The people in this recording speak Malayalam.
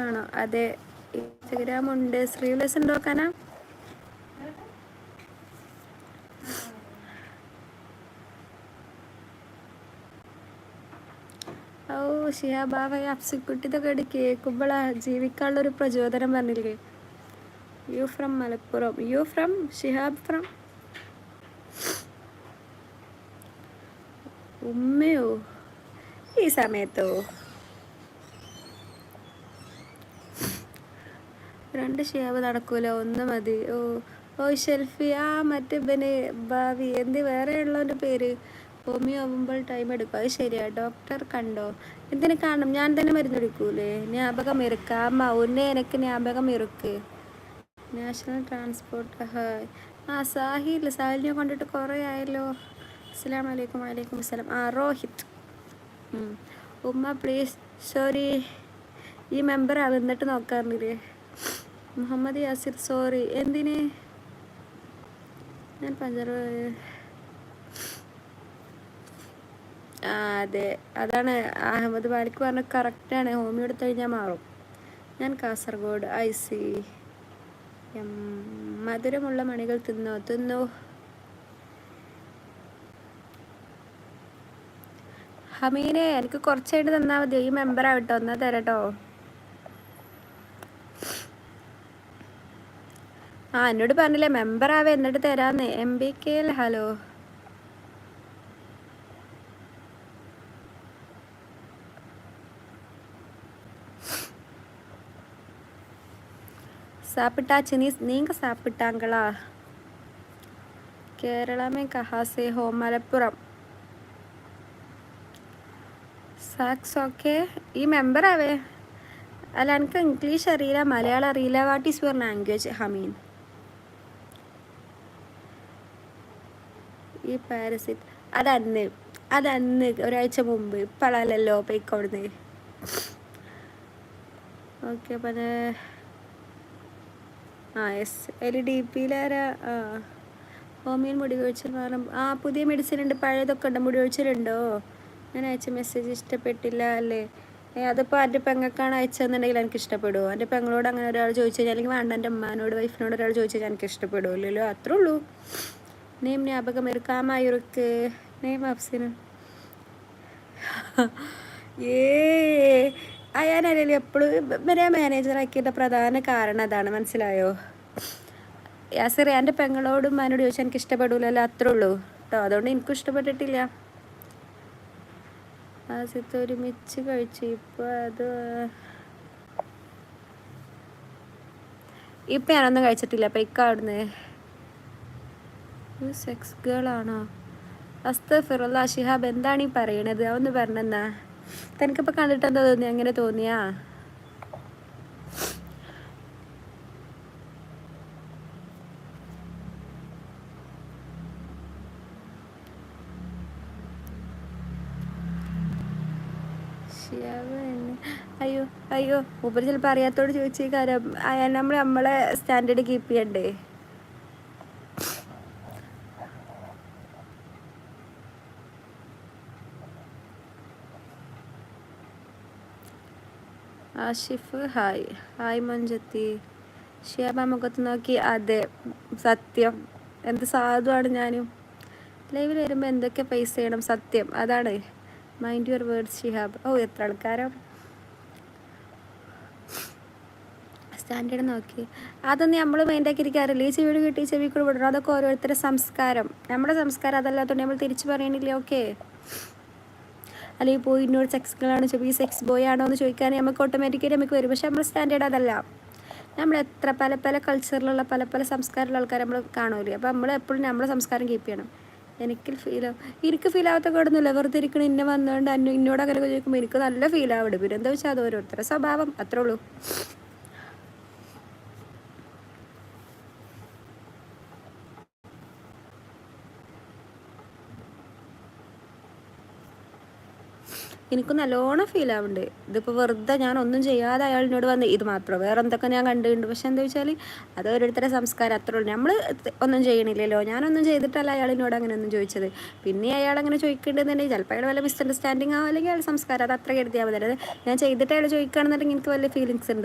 ആണോ അതെ ഇൻസ്റ്റഗ്രാം ഉണ്ട്. സ്ലീവ്ലെസ് ഉണ്ടോ കന? ഓ ഷിഹാബാവ അപ്സിക്കുട്ടി ഇതൊക്കെ കേൾക്കുമ്പോഴാ ജീവിക്കാനുള്ള ഒരു പ്രചോദനം പറഞ്ഞില്ലേ? You from Malappuram. You from Shihab from ഉമ്മയോ? ഈ സമയത്തോ? രണ്ട് ഷിയാബ് നടക്കൂല? ഒന്ന് മതി. ഓ ഓ ഷെൽഫി ആ മറ്റേ ഇവന് ഭാവി. എന്ത് വേറെ ഉള്ളവന്റെ പേര്? ഹോമിയോ ആവുമ്പോൾ ടൈം എടുക്കും. അത് ശരിയാ. ഡോക്ടർ കണ്ടോ? എന്തിനു കാണും? ഞാൻ തന്നെ മരുന്ന് എടുക്കൂലേ ജ്ഞാപകം ഇറുക്ക. അമ്മ ഒന്നെ എനിക്ക് ജ്ഞാപകം ഇറുക്ക്. National transport. ഹായ് ആ സാഹിൽ സാഹിലിനെ കൊണ്ടിട്ട് കുറേ ആയല്ലോ. അസ്സാം വലൈക്കും വലൈക്കും അസ്സലാം. ആ റോഹിത്. ഉമ്മ പ്ലീസ് സോറി ഈ മെമ്പർ എന്നിട്ട് നോക്കാറുന്നില്ലേ മുഹമ്മദ് യാസിർ സോറി എന്തിന്? ഞാൻ പഞ്ചാബ് ആ അതെ. അതാണ്. അഹമ്മദ് ബാലിക്ക് പറഞ്ഞ കറക്റ്റാണ് ഹോമിയോ എടുത്തു കഴിഞ്ഞാൽ മാറും. ഞാൻ കാസർഗോഡ് ഐ സി. എം മധുരമുള്ള മണികൾ തിന്നോ? തിന്നോ. ഹമീനെ എനിക്ക് കുറച്ചായിട്ട് തന്നാൽ മതി. ഈ മെമ്പർ ആവട്ടോ എന്നാ തരട്ടോ. ആ എന്നോട് പറഞ്ഞില്ലേ മെമ്പർ ആവേ എന്നിട്ട് തരാന്ന്. എം ബി കെ ഹലോ സാപ്പിട്ടാ ചിനി നീങ്ക സാപ്പിട്ടാങ്കളാ. കേരളമേ കഹാസേ ഹോ മലപ്പുറം. സാക്സ് ഓക്കെ ഈ മെമ്പർ ആവേ? അല്ല എനിക്ക് ഇംഗ്ലീഷ് അറിയില്ല മലയാളം അറിയില്ല വാട്ട് ഈസ് യുവർ ലാംഗ്വേജ് ഹമീൻ ഈ പാരസിറ്റ്. അതന്ന് അതന്ന് ഒരാഴ്ച മുമ്പ് ഇപ്പോഴല്ലോ പോയിക്കോടുന്ന്. ഓക്കെ അപ്പം ആ എസ് എൽ ഡി പിയിലാരാ ഹോമിയൻ മുടി കൊഴിച്ചിൽ മാറും ആ പുതിയ മെഡിസിൻ ഉണ്ട് പഴയതൊക്കെ ഉണ്ട് മുടി കൊഴിച്ചിലുണ്ടോ ഞാൻ അയച്ച മെസ്സേജ് ഇഷ്ടപ്പെട്ടില്ല അല്ലേ? ഏ അതിപ്പോൾ എന്റെ പെങ്ങൾക്കാണ് അയച്ചതെന്നുണ്ടെങ്കിൽ എനിക്ക് ഇഷ്ടപ്പെടുമോ എന്റെ പെങ്ങളോട് അങ്ങനെ ഒരാൾ ചോദിച്ചു കഴിഞ്ഞാൽ അല്ലെങ്കിൽ വേണ്ട എന്റെ അമ്മാനോട് വൈഫിനോട് ഒരാൾ ചോദിച്ചു കഴിഞ്ഞാൽ എനിക്ക് ഇഷ്ടപ്പെടുമല്ലോ അത്രേ ഉള്ളൂ. നെയ്ം இருக்காம இருக்கு நேம் അഫ്സിന് ഏ അയാനല്ലേ എപ്പോഴും ഇവരെ മാനേജർ ആക്കിയതിന്റെ പ്രധാന കാരണം അതാണ് മനസ്സിലായോ? യാസിർ എന്റെ പെങ്ങളോടും മാനോട് ചോദിച്ചാൽ എനിക്ക് ഇഷ്ടപ്പെടൂലല്ലോ അത്രേ ഉള്ളൂ. കേട്ടോ അതുകൊണ്ട് എനിക്കും ഇഷ്ടപ്പെട്ടിട്ടില്ല. ആസിത്ത് ഒരുമിച്ച് കഴിച്ചു. ഇപ്പോൾ അത് ഇപ്പം ഞാനൊന്നും കഴിച്ചിട്ടില്ല. അപ്പം ഇക്ക അവിടുന്ന് സെക്സ് ഗേൾ ആണോ? അസ്തഫിറുള്ള ഷിഹാബ് എന്താണ് ഈ പറയണത്? അതൊന്ന് പറഞ്ഞെന്നാ. തനിക്കിപ്പോൾ കണ്ടിട്ട് എന്താ തോന്നി അങ്ങനെ തോന്നിയാ? അയ്യോ അയ്യോ. മൂപ്പര് ചിലപ്പോൾ അറിയാത്തോട് ചോദിച്ച കാര്യം നമ്മൾ നമ്മളെ സ്റ്റാൻഡേർഡ് കീപ്പ് ചെയ്യണ്ടേ? ആഷിഫ് ഹായ്. ഹായ് മഞ്ചത്തി ഷിയാബ മുഖത്ത് നോക്കി. അതെ സത്യം. എന്ത് സാധുവാണ് ഞാനും. ലൈവിൽ വരുമ്പോൾ എന്തൊക്കെ പൈസ ചെയ്യണം? സത്യം. അതാണ്. Mind your words Shihab. ഓ എത്ര ആൾക്കാരോ? സ്റ്റാൻഡേർഡ് നോക്കി. അതൊന്നും നമ്മൾ മൈൻഡാക്കി ഇരിക്കാറില്ല ഈ ചെവിയോട് കിട്ടി ചെവി കൂടെ വിടണം. അതൊക്കെ ഓരോരുത്തരുടെ സംസ്കാരം. നമ്മുടെ സംസ്കാരം അതല്ലാത്തതുകൊണ്ട് നമ്മൾ തിരിച്ചു പറയണില്ലേ? ഓക്കെ. അല്ലെങ്കിൽ പോയി ഇന്നോട് സെക്സ് ഗേളാണോ ചോദിക്കും. ഈ സെക്സ് ബോയ് ആണോ എന്ന് ചോദിക്കാൻ നമുക്ക് ഓട്ടോമാറ്റിക്കായിട്ട് നമുക്ക് വരും. പക്ഷേ നമ്മൾ സ്റ്റാൻഡേർഡ് അതല്ല. നമ്മൾ എത്ര പല പല കൾച്ചറിലുള്ള പല പല സംസ്കാരമുള്ള ആൾക്കാർ നമ്മൾ കാണൂലേ. അപ്പോൾ നമ്മൾ എപ്പോഴും നമ്മളെ സംസ്കാരം കീപ്പ് ചെയ്യണം. എനിക്ക് ഫീൽ എനിക്ക് ഫീൽ ആവാത്ത കേടൊന്നുമില്ല വെറുതെ ഇരിക്കണം ഇന്നെ വന്നുകൊണ്ട് അന്നു ഇന്നോട് അങ്ങനെ ചോദിക്കുമ്പോൾ എനിക്ക് നല്ല ഫീൽ ആവുന്നുണ്ട് പിന്നെ എന്താ വെച്ചാൽ അത് ഓരോരുത്തരുടെ സ്വഭാവം. അത്രേ ഉള്ളൂ. എനിക്ക് നല്ലോണം ഫീൽ ആവുന്നുണ്ട്. ഇതിപ്പോൾ വെറുതെ ഞാൻ ഒന്നും ചെയ്യാതെ അയാളിനോട് വന്ന് ഇത് മാത്രം വേറെ എന്തൊക്കെ ഞാൻ കണ്ടിട്ടുണ്ട്? പക്ഷെ എന്താ വെച്ചാൽ അത് ഓരോരുത്തരുടെ സംസ്കാരം അത്രേ ഉള്ളൂ. നമ്മൾ ഒന്നും ചെയ്യണില്ലല്ലോ. ഞാനൊന്നും ചെയ്തിട്ടല്ല അയാളിനോട് അങ്ങനെ ഒന്നും ചോദിച്ചത്. പിന്നെ അയാൾ അങ്ങനെ ചോദിക്കേണ്ടതെന്നുണ്ടെങ്കിൽ ചിലപ്പോൾ അയാൾ വല്ല മിസ്അണ്ടർസ്റ്റാൻഡിങ് ആവും അല്ലെങ്കിൽ അയാൾ സംസ്കാരം അത് അത്ര കരുതിയാൽ മതി. ഞാൻ ചെയ്തിട്ട് അയാൾ ചോദിക്കുകയാണെന്നുണ്ടെങ്കിൽ എനിക്ക് വലിയ ഫീലിങ്സ് ഉണ്ട്?